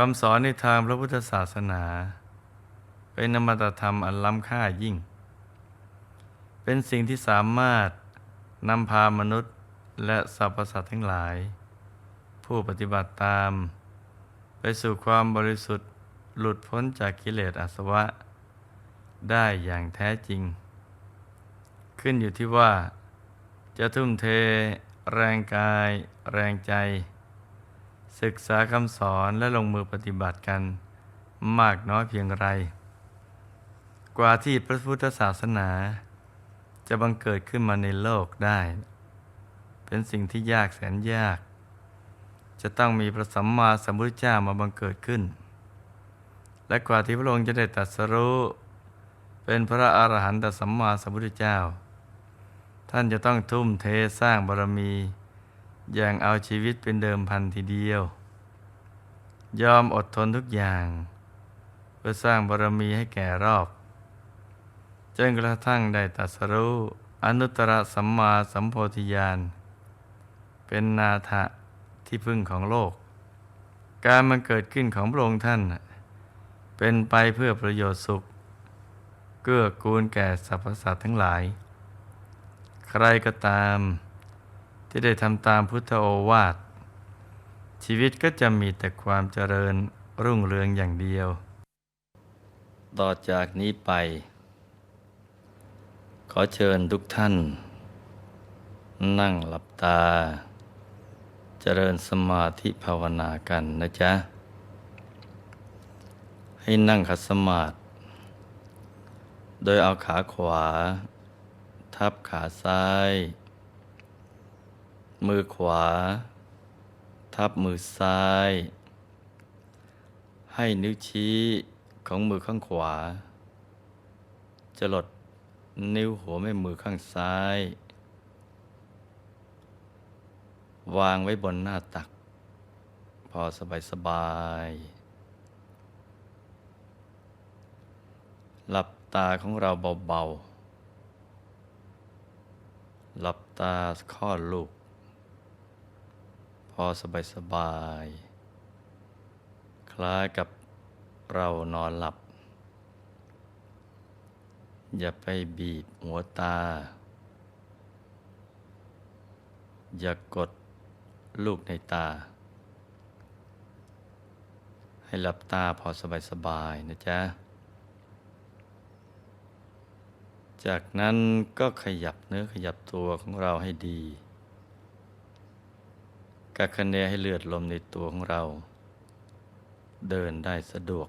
คำสอนในทางพระพุทธศาสนา เป็นนมตธรรมอันล้ำค่ายิ่ง เป็นสิ่งที่สามารถนำพามนุษย์และสรรพสัตว์ทั้งหลาย ผู้ปฏิบัติตาม ไปสู่ความบริสุทธิ์หลุดพ้นจากกิเลสอาสวะ ได้อย่างแท้จริง ขึ้นอยู่ที่ว่า จะทุ่มเท แรงกาย แรงใจ ศึกษาคำสอนและลงมือปฏิบัติกันมากน้อยเพียงไร กว่าที่พระพุทธศาสนา จะบังเกิดขึ้นมาในโลกได้ เป็นสิ่งที่ยากแสนยาก จะต้องมีพระสัมมาสัมพุทธเจ้ามาบังเกิดขึ้น และกว่าที่พระองค์จะได้ตรัสรู้เป็นพระอรหันตสัมมาสัมพุทธเจ้า ท่านจะต้องทุ่มเทสร้างบารมี อย่างเอาชีวิตเป็นเดิมพันทีเดียว ยอมอดทนทุกอย่าง เพื่อสร้างบารมีให้แก่รอบจนกระทั่งได้ตัสรู้อนุตตรสัมมาสัมโพธิญาณเป็นนาถะที่พึ่งของโลก การมันเกิดขึ้นของพระองค์ท่าน เป็นไปเพื่อประโยชน์สุข เกื้อกูลแก่สรรพสัตว์ทั้งหลาย ใครก็ตาม ที่ได้ทำตามพุทธโอวาท ชีวิตก็จะมีแต่ความเจริญรุ่งเรืองอย่างเดียว ต่อจากนี้ไป ขอเชิญทุกท่าน นั่งหลับตา เจริญสมาธิภาวนากันนะจ๊ะ ให้นั่งขัดสมาธิโดยเอาขาขวา ทับขาซ้าย มือขวา ทับมือซ้าย ให้นิ้วชี้ของมือข้างขวาจะลดนิ้วหัวแม่มือข้างซ้าย วางไว้บนหน้าตัก พอสบายสบายๆหลับตาของเราเบาๆ หลับตาคลอลูก อสบายสบายๆคล้ายกับเรานอนหลับ อย่าไปบีบหัวตา อย่ากดลูกในตา ให้หลับตาพอสบายๆนะจ๊ะ จากนั้นก็ขยับเนื้อขยับตัวของเราให้ดี กักคะเนให้เลือดลมในตัวของเรา เดินได้สะดวก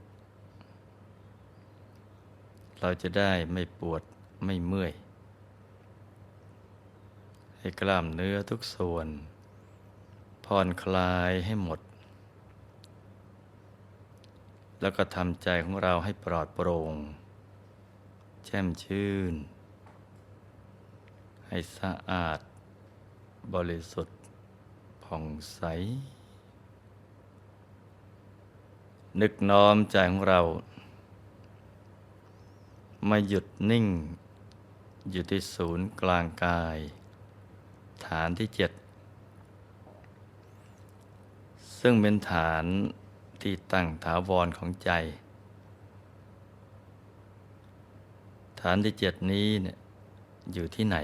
เราจะได้ไม่ปวดไม่เมื่อย ให้กล้ามเนื้อทุกส่วนผ่อนคลายให้หมด แล้วก็ทำใจของเราให้ปลอดโปร่ง แช่มชื่น ให้สะอาด บริสุทธิ์ ผ่องใส นึกน้อมใจของเรา มาหยุดนิ่ง อยู่ที่ศูนย์กลางกาย ฐานที่เจ็ด ซึ่งเป็นฐานที่ตั้งถาวรของใจ ฐานที่เจ็ดนี้เนี่ยอยู่ที่ไหน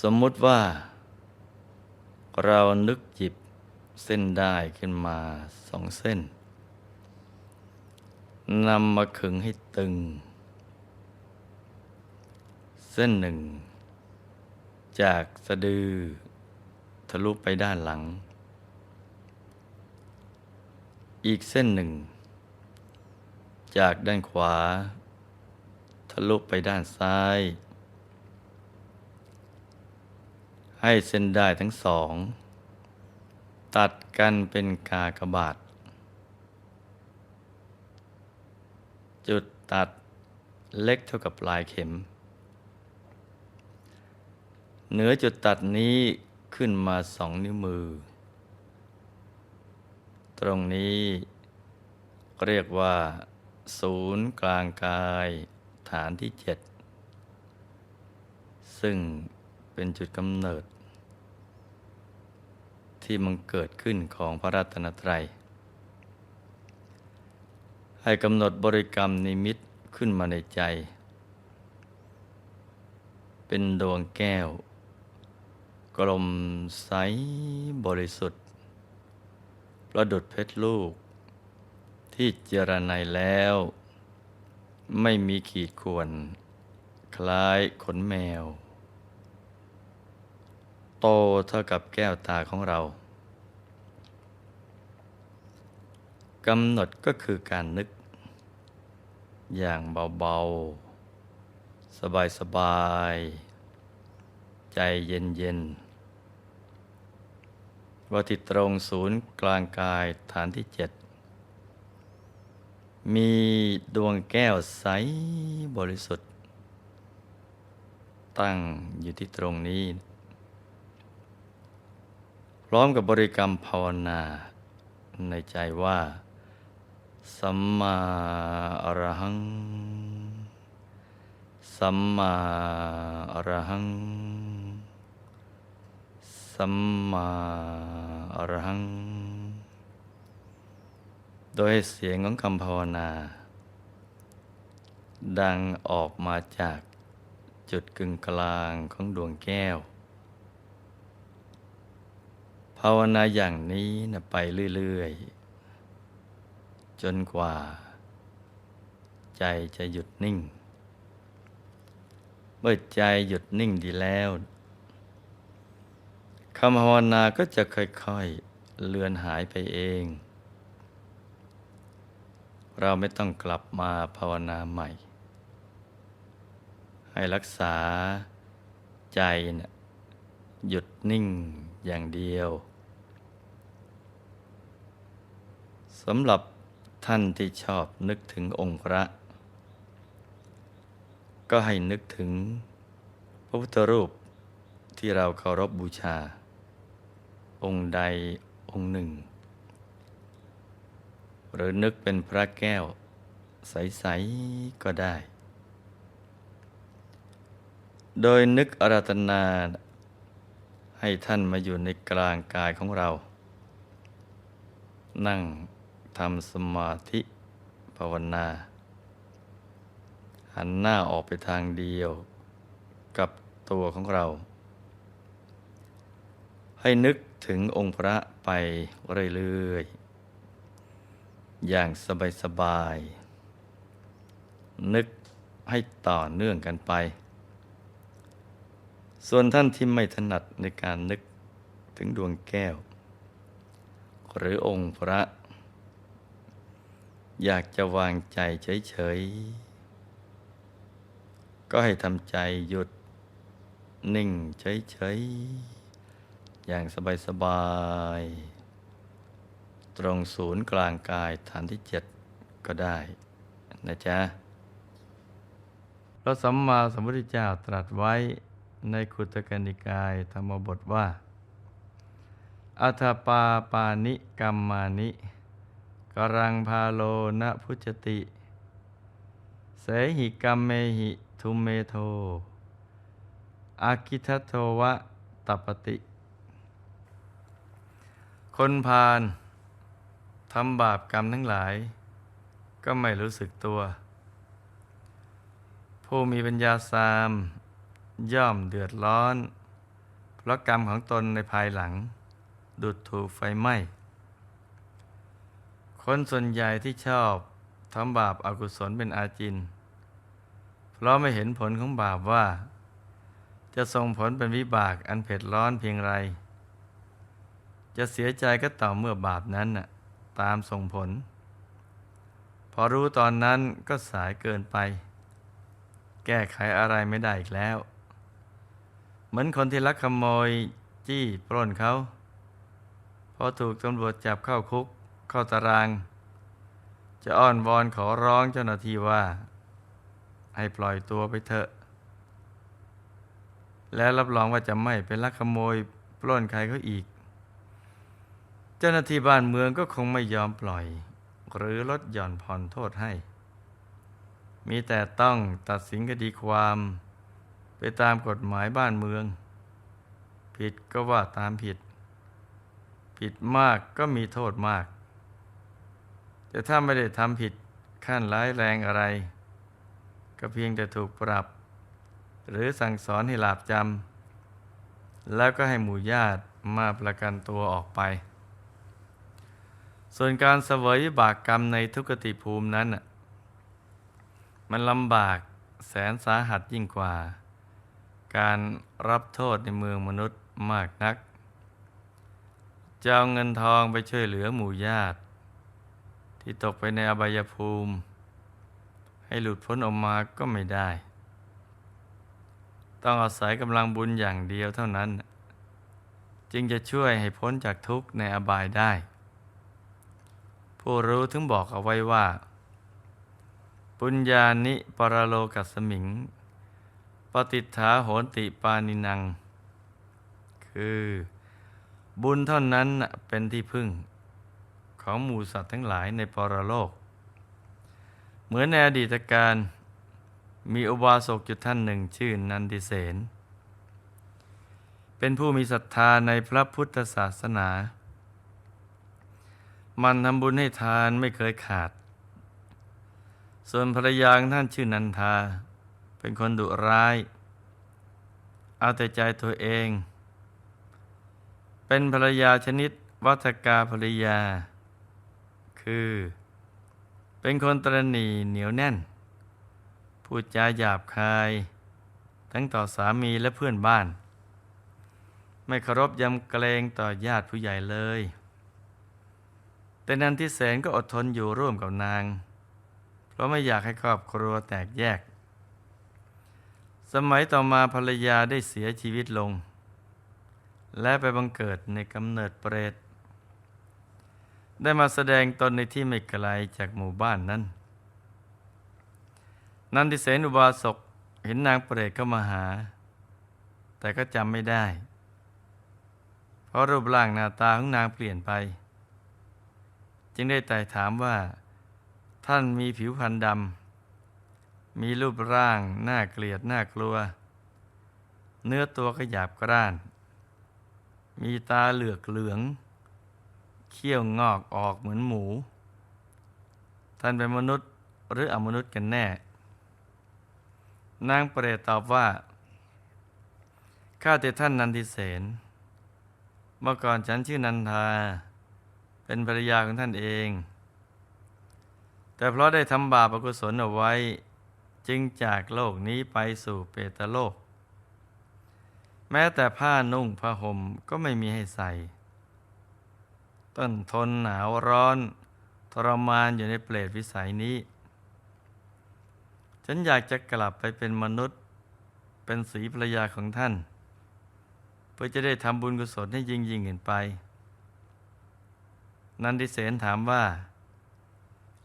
สมมุติว่า เรานึกหยิบเส้นได้ขึ้นมาสองเส้นนำมาขึงให้ตึง เส้นหนึ่ง จากสะดือ ทะลุไปด้านหลัง อีกเส้นหนึ่ง จากด้านขวา ทะลุไปด้านซ้าย ให้เส้นได้ทั้งสอง ตัดกันเป็นกากบาท จุดตัดเล็กเท่ากับปลายเข็ม เหนือจุดตัดนี้ขึ้นมาสองนิ้วมือ ตรงนี้เรียกว่า ศูนย์กลางกายฐานที่เจ็ดซึ่งเป็นจุดกำเนิด ที่มันเกิดขึ้นของพระรัตนตรัย ให้กำหนดบริกรรมนิมิตขึ้นมาในใจ เป็นดวงแก้ว กลมใสบริสุทธิ์ ประดุดเพชรลูก ที่เจรไนแล้ว ไม่มีขีดข่วน คล้ายขนแมว โตเท่ากับแก้วตาของเรากำหนดก็คือการนึก อย่างเบาๆ สบายๆ ใจเย็นๆว่าที่ตรงศูนย์กลางกายฐานที่เจ็ดมีดวงแก้วใสบริสุทธิ์ ตั้งอยู่ที่ตรงนี้ ร้อมกับบริกรรมภาวนา ในใจว่า สัมมาอรหัง สัมมาอรหัง สัมมาอรหัง โดยเสียงของคำภาวนา ดังออกมาจากจุดกึ่งกลางของดวงแก้วาวนาอย่างนี้นะไปเรื่อย ๆ จนกว่า ใจจะหยุดนิ่ง เมื่อใจหยุดนิ่งดีแล้วคำภาวนาก็จะค่อยๆเลือนหายไปเอง เราไม่ต้องกลับมาภาวนาใหม่ ให้รักษาใจนะหยุดนิ่งอย่างเดียว สำหรับท่านที่ชอบนึกถึงองค์พระ ก็ให้นึกถึงพระพุทธรูปที่เราเคารพบบูชา องค์ใดองค์หนึ่ง หรือนึกเป็นพระแก้ว ใส ๆ ก็ได้ โดยนึกอาราธนาให้ท่านมาอยู่ในกลางกายของเรา นั่ง ทำสมาธิภาวนา หันหน้าออกไปทางเดียวกับตัวของเรา ให้นึกถึงองค์พระไปเรื่อยๆ อย่างสบายๆ นึกให้ต่อเนื่องกันไป ส่วนท่านที่ไม่ถนัดในการนึกถึงดวงแก้ว หรือองค์พระ อยากจะวางใจเฉย ๆ ก็ให้ทำใจหยุด นิ่งเฉย ๆ อย่างสบาย ๆ ตรงศูนย์กลางกายฐานที่เจ็ดก็ได้นะจ๊ะพระสัมมาสัมพุทธเจ้าตรัสไว้ในคุตกนิกายธรรมบทว่า อัฏฐปาปานิกัมมานิ กรังพาโลนะพุจติ เสหิกัมเมหิทุมเมโทอากิทัโทวะตปปติ คนพาลทำบาปกรรมทั้งหลาย ก็ไม่รู้สึกตัว ผู้มีปัญญาสาม ย่อมเดือดร้อน เพราะกรรมของตนในภายหลัง ดุดถูกไฟไหม้ คนส่วนใหญ่ที่ชอบทำบาปอากุศลเป็นอาจิน เพราะไม่เห็นผลของบาปว่า จะส่งผลเป็นวิบากอันเผ็ดร้อนเพียงไร จะเสียใจก็ต่อเมื่อบาปนั้นน่ะตามส่งผล พอรู้ตอนนั้นก็สายเกินไป แก้ไขอะไรไม่ได้อีกแล้ว เหมือนคนที่ลักขโมยจี้ปล้นเขา พอถูกตำรวจจับเข้าคุก เข้าตาราง จะอ้อนวอนขอร้องเจ้าหน้าที่ว่า ให้ปล่อยตัวไปเถอะ แล้วรับรองว่าจะไม่เป็นลักขโมยปล้นใครเขาอีก เจ้าหน้าที่บ้านเมืองก็คงไม่ยอมปล่อย หรือลดหย่อนผ่อนโทษให้ มีแต่ต้องตัดสินคดีความ ไปตามกฎหมายบ้านเมือง ผิดก็ว่าตามผิดผิดมากก็มีโทษมาก แต่ถ้าไม่ได้ทำผิดขั้นร้ายแรงอะไร ก็เพียงแต่ถูกปรับ หรือสั่งสอนให้หลาบจำแล้วก็ให้หมู่ญาติมาประกันตัวออกไป ส่วนการเสวยบากกรรมในทุกติภูมินั้น มันลำบากแสนสาหัสยิ่งกว่า การรับโทษในเมืองมนุษย์มากนักจะเอาเงินทองไปช่วยเหลือหมู่ญาติ ที่ตกไปในอบายภูมิ ให้หลุดพ้นออกมาก็ไม่ได้ ต้องอาศัยกำลังบุญอย่างเดียวเท่านั้น จึงจะช่วยให้พ้นจากทุกข์ในอบายได้ ผู้รู้ถึงบอกเอาไว้ว่า ปุญญานิปรโลกัสมิง ปฏิฐาโหติปานินัง คือบุญเท่านั้นเป็นที่พึ่ง ของหมู่สัตว์ทั้งหลายในปรโลก เหมือนในอดีตการมีอุบาสกจุดท่านหนึ่งชื่อนันทิเสน เป็นผู้มีศรัทธาในพระพุทธศาสนา มันทำบุญให้ทานไม่เคยขาด ส่วนภรรยาของท่านชื่อนันทา เป็นคนดุร้าย เอาแต่ใจตัวเอง เป็นภรรยาชนิดวัฏกาภรรยา คือ เป็นคนตรณีเหนียวแน่น พูดจาหยาบคาย ทั้งต่อสามีและเพื่อนบ้าน ไม่เคารพยำเกรงต่อญาติผู้ใหญ่เลย แต่นันทิเสนก็อดทนอยู่ร่วมกับนาง เพราะไม่อยากให้ครอบครัวแตกแยก สมัยต่อมาภรรยาได้เสียชีวิตลง และไปบังเกิดในกำเนิดเปรต ได้มาแสดงตนในที่ไม่ไกลจากหมู่บ้านนั้น นันทิเสนอุบาสกเห็นนางเปรตเข้ามาหา แต่ก็จำไม่ได้ เพราะรูปร่างหน้าตาของนางเปลี่ยนไป จึงได้ไต่ถามว่า ท่านมีผิวพรรณดำ มีรูปร่างน่าเกลียดน่ากลัว เนื้อตัวก็หยาบกร้าน มีตาเหลือกเหลือง เขี้ยวงอกออกเหมือนหมู ท่านเป็นมนุษย์หรืออมนุษย์กันแน่ นางเปรตตอบว่า ข้าแต่ท่านนันทิเสนเมื่อก่อนฉันชื่อนันทา เป็นภรรยาของท่านเอง แต่เพราะได้ทำบาปอกุศลเอาไว้ จึงจากโลกนี้ไปสู่เปตโลก แม้แต่ผ้านุ่งผ้าห่มก็ไม่มีให้ใส่ ต้นทนหนาวร้อน ทรมานอยู่ในเปรตวิสัยนี้ ฉันอยากจะกลับไปเป็นมนุษย์ เป็นสีภรรยาของท่าน เพื่อจะได้ทำบุญกุศลให้ยิ่งยิ่งขึ้นไป นันทิเสนถามว่า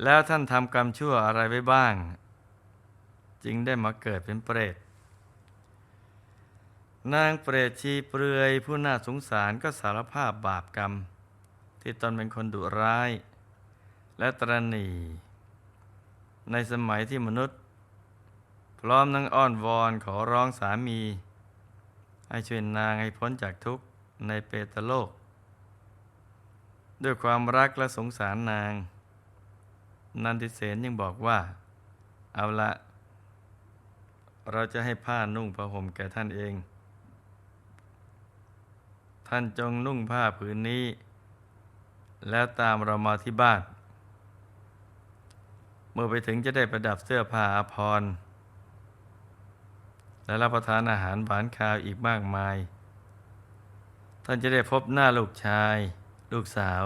แล้วท่านทำกรรมชั่วอะไรไว้บ้าง จึงได้มาเกิดเป็นเปรตนางเปรตชีเปลือยผู้น่าสงสารก็สารภาพบาปกรรม ที่ตนเป็นคนดุร้าย และตรณี ในสมัยที่มนุษย์ พร้อมนั่งอ้อนวอนขอร้องสามี ให้ช่วยนางให้พ้นจากทุกข์ในเปตโลก ด้วยความรักและสงสารนาง นันทิเสนยังบอกว่า เอาละเราจะให้ผ้านุ่งผ้าห่มแก่ท่านเอง ท่านจงนุ่งผ้าผืนนี้ แล้วตามเรามาที่บ้าน เมื่อไปถึงจะได้ประดับเสื้อผ้าอาภรณ์และรับประทานอาหารหวานคาวอีกมากมาย ท่านจะได้พบหน้าลูกชาย ลูกสาว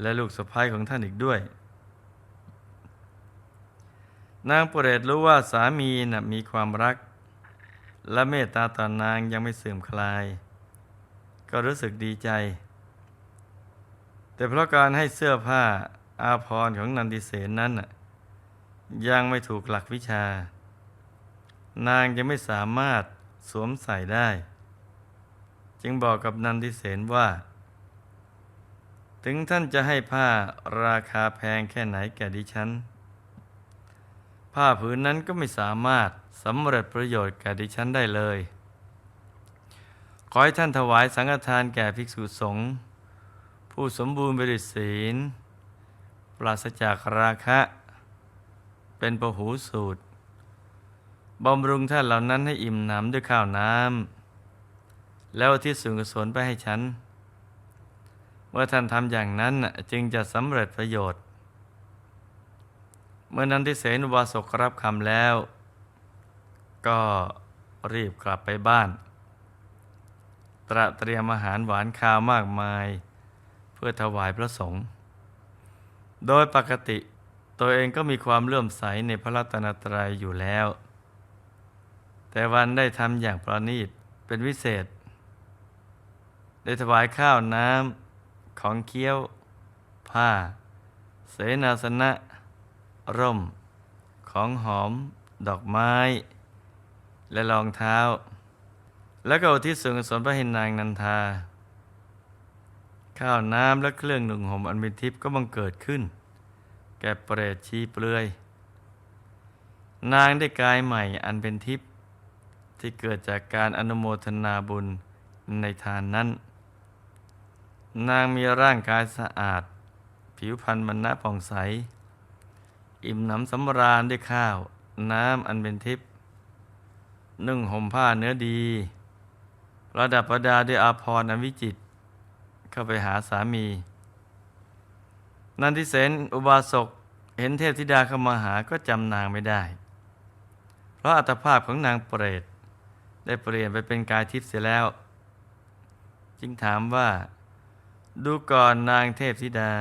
และลูกสะพ้ายของท่านอีกด้วย นางเปรตรู้ว่าสามีนะ่ะมีความรัก และเมตตาต่อนางยังไม่เสื่อมคลาย ก็รู้สึกดีใจ แต่เพราะการให้เสื้อผ้าอาภรณ์ของนันทิเสนนั้นยังไม่ถูกหลักวิชา นางยังไม่สามารถสวมใส่ได้ จึงบอกกับนันทิเสนว่า ถึงท่านจะให้ผ้าราคาแพงแค่ไหนแก่ดิฉัน ผ้าผืนนั้นก็ไม่สามารถสำเร็จประโยชน์แก่ดิฉันได้เลย ขอให้ท่านถวายสังฆทานแก่ภิกษุสงฆ์ ผู้สมบูรณ์บริศีล ปราศจากราคะ เป็นประหูสูตรบำรุงท่านเหล่านั้นให้อิ่มหนำด้วยข้าวน้ำแล้วที่ส่วนกุศลไปให้ฉัน เมื่อท่านทำอย่างนั้นจึงจะสำเร็จประโยชน์ เมื่อนั้นที่เสนุบาสกรับคำแล้ว ก็รีบกลับไปบ้าน ตระเตรียมอาหารหวานข้าวมากมาย พื่อถวายพระสงฆ์โดยปกติตัวเองก็มีความเลื่อมใสในพระรัตนตรัยอยู่แล้ว แต่วันได้ทำอย่างประณีตเป็นวิเศษ ได้ถวายข้าวน้ำของเคี้ยว ผ้า เสนาสนะ ร่ม ของหอม ดอกไม้ และรองเท้า แล้วก็อุทิศส่วนกุศลไปให้นางนันทา ข้าวน้ำและเครื่องหนุ่งห่มอันเป็นทิพย์ก็บังเกิดขึ้น แก่เปรตชีเปลือย นางได้กายใหม่อันเป็นทิพย์ที่เกิดจากการอนุโมทนาบุญในทานนั้น นางมีร่างกายสะอาด ผิวพรรณมันนะผ่องใส อิ่มหนำสำราญด้วยข้าว น้ำอันเป็นทิพย์นุ่งห่มผ้าเนื้อดี ระดับประดาด้วยอาภรณ์อันวิจิตร เข้าไปหาสามี นันทิเสนอุบาสกเห็นเทพธิดาเข้ามาหาก็จำนางไม่ได้ เพราะอัตภาพของนางเปรตได้เปลี่ยนไปเป็นกายทิพย์เสียแล้ว จึงถามว่า ดูก่อนนางเทพธิดา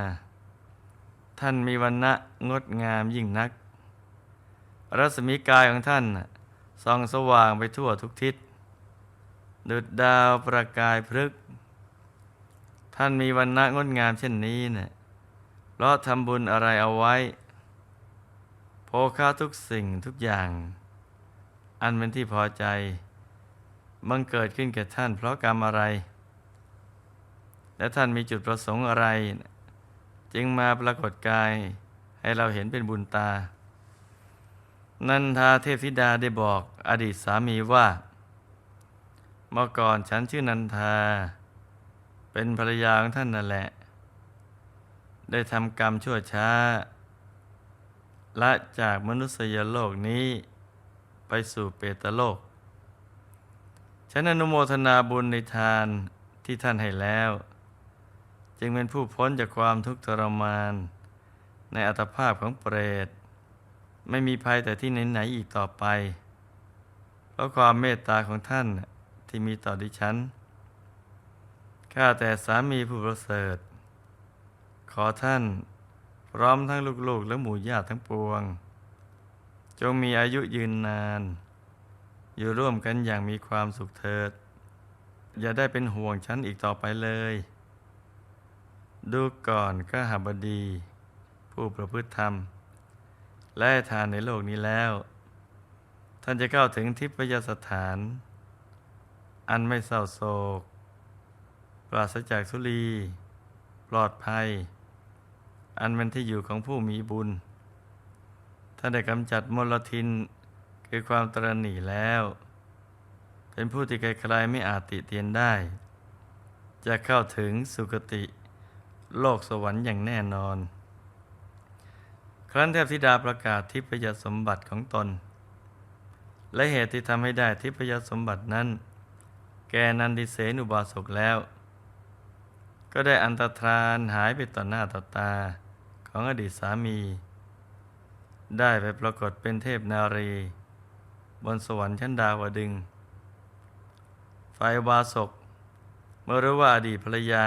ท่านมีวันณะงดงามยิ่งนัก รัศมีกายของท่านส่องสว่างไปทั่วทุกทิศดุดดาวประกายพฤกษ์ ท่านมีวันณะงดงามเช่นนี้เนะ่ยเพราะทำบุญอะไรเอาไว้ โภคาทุกสิ่งทุกอย่าง อันเป็นที่พอใจ มันเกิดขึ้นแก่ท่านเพราะกรรมอะไร และท่านมีจุดประสงค์อะไร จึงมาปรากฏกายให้เราเห็นเป็นบุญตา นันทาเทพธิดาได้บอกอดีตสามีว่า เมื่อก่อนฉันชื่อนันทา เป็นภรรยาของท่านนั่นแหละ ได้ทำกรรมชั่วช้าและจากมนุษยโลกนี้ไปสู่เปตโลก ฉันอนุโมทนาบุญในทานที่ท่านให้แล้ว จึงเป็นผู้พ้นจากความทุกข์ทรมาน ในอัตภาพของเปรต ไม่มีภัยแต่ที่ไหนๆอีกต่อไป เพราะความเมตตาของท่านที่มีต่อดิฉัน ข้าแต่สามีผู้ประเสริฐ ขอท่านพร้อมทั้งลูกๆและหมู่ญาติทั้งปวง จงมีอายุยืนนาน อยู่ร่วมกันอย่างมีความสุขเถิด อย่าได้เป็นห่วงฉันอีกต่อไปเลย ดูก่อนก็หบดี ผู้ประพฤติธรรม และใหทานในโลกนี้แล้ว ท่านจะเข้าถึงทิพยสถาน อันไม่เศร้าโศก ปราศจากทุลี ปลอดภัย อันเป็นที่อยู่ของผู้มีบุญท่าได้กำจัดมลทินคือความตรณีแล้ว เป็นผู้ที่ใครๆไม่อาจติเตียนได้ จะเข้าถึงสุคติโลกสวรรค์อย่างแน่นอน ครั้นเทพธิดาประกาศทิพยสมบัติของตน และเหตุที่ทำให้ได้ทิพยสมบัตินั้น แกนันดิเสนุบาสกแล้ว ก็ได้อันตรธานหายไปต่อหน้าต่อตาของอดีตสามี ได้ไปปรากฏเป็นเทพนารี บนสวรรค์ชั้นดาวดึงส์ฝ่ายอุบาสกเมื่อรู้ว่าอดีตภรรยา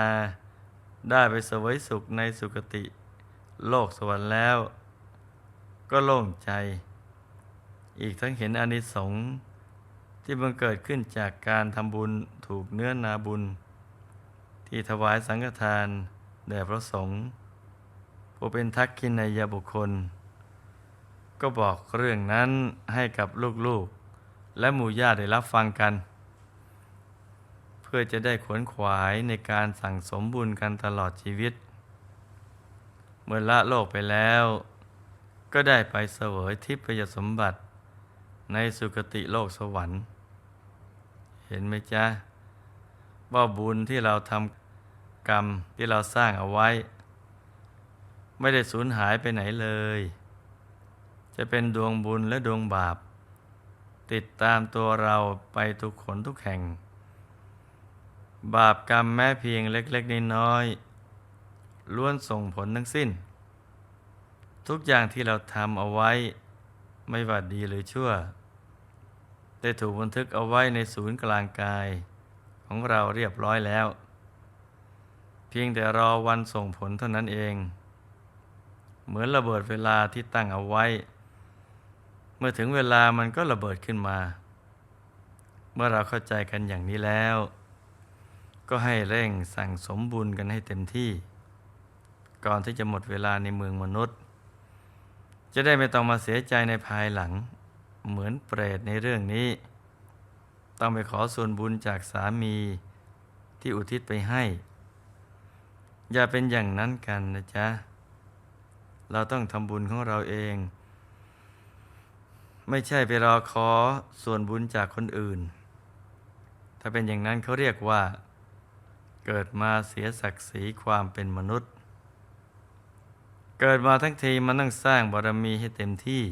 ได้ไปเสวยสุขในสุคติ โลกสวรรค์แล้ว ก็โล่งใจ อีกทั้งเห็นอนิสงส์ที่บังเกิดขึ้นจากการทำบุญถูกเนื้อนาบุญ ที่ถวายสังฆทานแด่พระสงฆ์ผู้เป็นทักขินายบุคคล ก็บอกเรื่องนั้นให้กับลูกๆ และหมู่ญาติได้รับฟังกัน เพื่อจะได้ขวนขวายในการสั่งสมบุญกันตลอดชีวิต เมื่อละโลกไปแล้ว ก็ได้ไปเสวยทิพยสมบัติในสุคติโลกสวรรค์ เห็นไหมจ๊ะว่าบุญที่เราทำ กรรมที่เราสร้างเอาไว้ ไม่ได้สูญหายไปไหนเลย จะเป็นดวงบุญและดวงบาป ติดตามตัวเราไปทุกขนทุกแห่ง บาปกรรมแม้เพียงเล็กๆน้อยๆล้วนส่งผลทั้งสิ้น ทุกอย่างที่เราทำเอาไว้ ไม่ว่าดีหรือชั่วได้ถูกบันทึกเอาไว้ในศูนย์กลางกายของเราเรียบร้อยแล้ว เพียงแต่รอวันส่งผลเท่านั้นเอง เหมือนระเบิดเวลาที่ตั้งเอาไว้ เมื่อถึงเวลามันก็ระเบิดขึ้นมา เมื่อเราเข้าใจกันอย่างนี้แล้ว ก็ให้เร่งสั่งสมบุญกันให้เต็มที่ ก่อนที่จะหมดเวลาในเมืองมนุษย์ จะได้ไม่ต้องมาเสียใจในภายหลัง เหมือนเปรตในเรื่องนี้ ต้องไปขอส่วนบุญจากสามีที่อุทิศไปให้ อย่าเป็นอย่างนั้นกันนะจ๊ะ เราต้องทำบุญของเราเอง ไม่ใช่ไปรอขอส่วนบุญจากคนอื่น ถ้าเป็นอย่างนั้นเขาเรียกว่า เกิดมาเสียศักดิ์ศรีความเป็นมนุษย์ เกิดมาทั้งทีมันต้องสร้างบารมีให้เต็มที่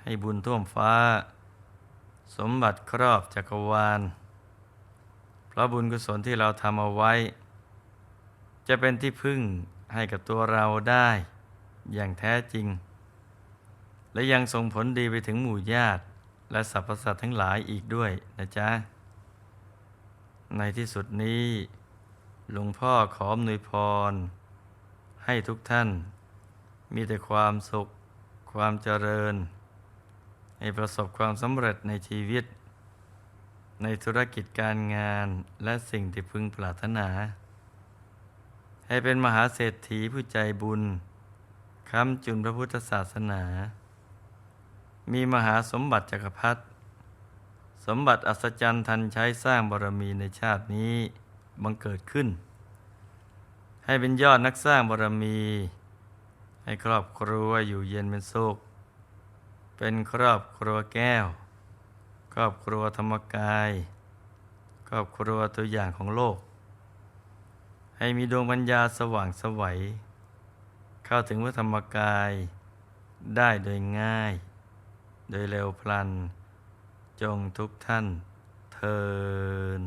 ให้บุญท่วมฟ้า สมบัติครอบจักรวาล เพราะบุญกุศลที่เราทำเอาไว้ จะเป็นที่พึ่งให้กับตัวเราได้อย่างแท้จริง และยังส่งผลดีไปถึงหมู่ญาติ และสรรพสัตว์ทั้งหลายอีกด้วยนะจ๊ะ ในที่สุดนี้หลวงพ่อขออำนวยพร ให้ทุกท่าน มีแต่ความสุข ความเจริญ ให้ประสบความสำเร็จในชีวิต ในธุรกิจการงานและสิ่งที่พึงปรารถนา ให้เป็นมหาเศรษฐีผู้ใจบุญค้ำจุนพระพุทธศาสนา มีมหาสมบัติจักรพรรดิสมบัติอัศจรรย์ทันใช้สร้างบารมีในชาตินี้บังเกิดขึ้น ให้เป็นยอดนักสร้างบารมี ให้ครอบครัวอยู่เย็นเป็นสุขเป็นครอบครัวแก้ว ครอบครัวธรรมกาย ครอบครัวตัวอย่างของโลก ให้มีดวงปัญญาสว่างสวัย เข้าถึงพระธรรมกายได้โดยง่าย โดยเร็วพลัน จงทุกท่านเทิน